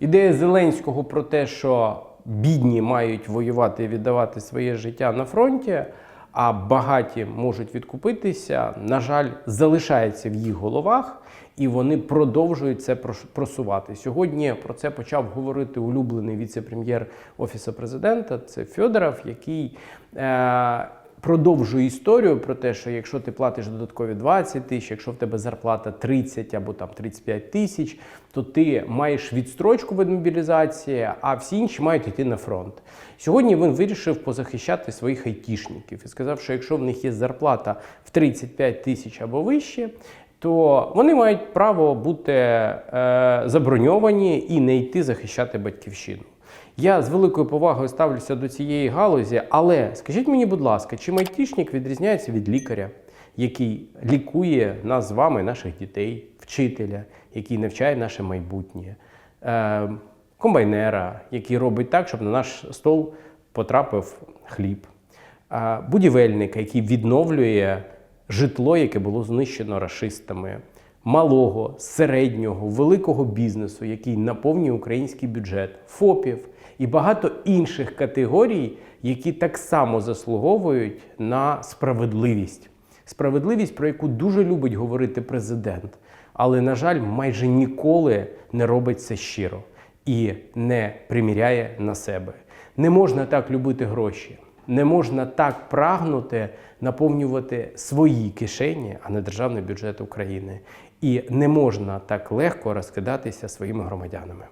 Ідея Зеленського про те, що бідні мають воювати і віддавати своє життя на фронті, а багаті можуть відкупитися, на жаль, залишається в їх головах, і вони продовжують це просувати. Сьогодні про це почав говорити улюблений віце-прем'єр Офісу президента. Це Федоров, який. Е- продовжує історію про те, що якщо ти платиш додаткові 20 тисяч, якщо в тебе зарплата 30 або там 35 тисяч, то ти маєш відстрочку від мобілізації, а всі інші мають йти на фронт. Сьогодні він вирішив позахищати своїх айтішників і сказав, що якщо в них є зарплата в 35 тисяч або вище, то вони мають право бути е, заброньовані і не йти захищати батьківщину. Я з великою повагою ставлюся до цієї галузі, але скажіть мені, будь ласка, чи айтішник відрізняється від лікаря, який лікує нас з вами, наших дітей, вчителя, який навчає наше майбутнє, е, комбайнера, який робить так, щоб на наш стол потрапив хліб, е, будівельника, який відновлює житло, яке було знищено рашистами, малого, середнього, великого бізнесу, який наповнює український бюджет, ФОПів і багато інших категорій, які так само заслуговують на справедливість. Справедливість, про яку дуже любить говорити президент, але, на жаль, майже ніколи не робить це щиро і не приміряє на себе. Не можна так любити гроші, не можна так прагнути наповнювати свої кишені, а не державний бюджет України. І не можна так легко розкидатися своїми громадянами.